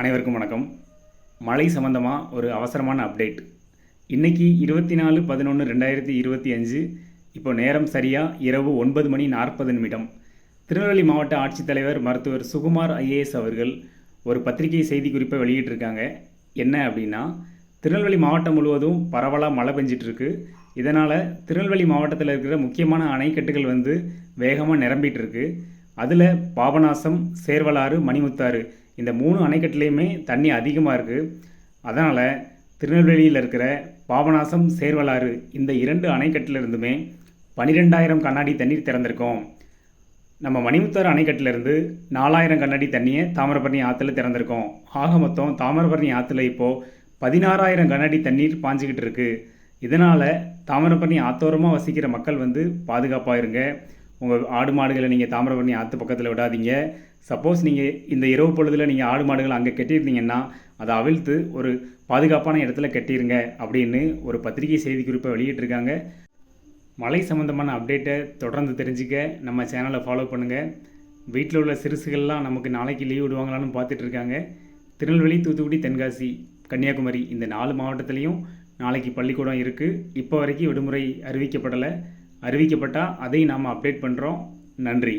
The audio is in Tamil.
அனைவருக்கும் வணக்கம். மழை சம்மந்தமாக ஒரு அவசரமான அப்டேட் இன்னைக்கு இருபத்தி நாலு பதினொன்று ரெண்டாயிரத்தி இருபத்தி அஞ்சு. இப்போ நேரம் சரியாக இரவு ஒன்பது மணி நாற்பது நிமிடம். திருநெல்வேலி மாவட்ட ஆட்சித்தலைவர் மருத்துவர் சுகுமார் ஐஏஎஸ் அவர்கள் ஒரு பத்திரிகை செய்திக்குறிப்பை வெளியிட்டிருக்காங்க. என்ன அப்படின்னா திருநெல்வேலி மாவட்டம் முழுவதும் பரவலாக மழை பெஞ்சிட்ருக்கு இதனால் திருநெல்வேலி மாவட்டத்தில் இருக்கிற முக்கியமான அணைக்கட்டுகள் வந்து வேகமாக நிரம்பிட்டு இருக்கு அதில் பாபநாசம் சேர்வலாறு மணிமுத்தாறு இந்த மூணு அணைக்கட்டுலேயுமே தண்ணி அதிகமாக இருக்குது அதனால் திருநெல்வேலியில் இருக்கிற பாபநாசம் சேர்வலாறு இந்த இரண்டு அணைக்கட்டிலிருந்துமே பனிரெண்டாயிரம் பன்னிரெண்டாயிரம் கண்ணாடி தண்ணீர் திறந்திருக்கோம். நம்ம மணிமுத்தாறு அணைக்கட்டிலிருந்து நாலாயிரம் கண்ணாடி தண்ணியை தாமிரபரணி ஆற்றுல திறந்திருக்கோம். ஆக மொத்தம் தாமிரபரணி ஆற்றுல இப்போது பதினாறாயிரம் கண்ணாடி தண்ணீர் பாஞ்சிக்கிட்டு இருக்குது இதனால் தாமிரபரணி ஆத்தோரமாக வசிக்கிற மக்கள் வந்து பாதுகாப்பாக இருங்க. உங்கள் ஆடு மாடுகளை நீங்கள் தாமிரபரணி ஆற்று பக்கத்தில் விடாதீங்க. சப்போஸ் நீங்கள் இந்த இரவு பொழுதில் நீங்கள் ஆடு மாடுகளை அங்கே கட்டியிருந்தீங்கன்னா அதை அவிழ்த்து ஒரு பாதுகாப்பான இடத்துல கட்டிருங்க அப்படின்னு ஒரு பத்திரிகை செய்திக்குறிப்பை வெளியிட்டிருக்காங்க. மழை சம்மந்தமான அப்டேட்டை தொடர்ந்து தெரிஞ்சுக்க நம்ம சேனலை ஃபாலோ பண்ணுங்கள் வீட்டில் உள்ள சிறுசுகள்லாம் நமக்கு நாளைக்கு லீவ் விடுவாங்களான்னு பார்த்துட்ருக்காங்க திருநெல்வேலி தூத்துக்குடி தென்காசி கன்னியாகுமரி இந்த நாலு மாவட்டத்துலேயும் நாளைக்கு பள்ளிக்கூடம் இருக்குது இப்போ வரைக்கும் விடுமுறை அறிவிக்கப்படலை. அறிவிக்கப்பட்டால் அதையும் நாம் அப்டேட் பண்ணுறோம் நன்றி.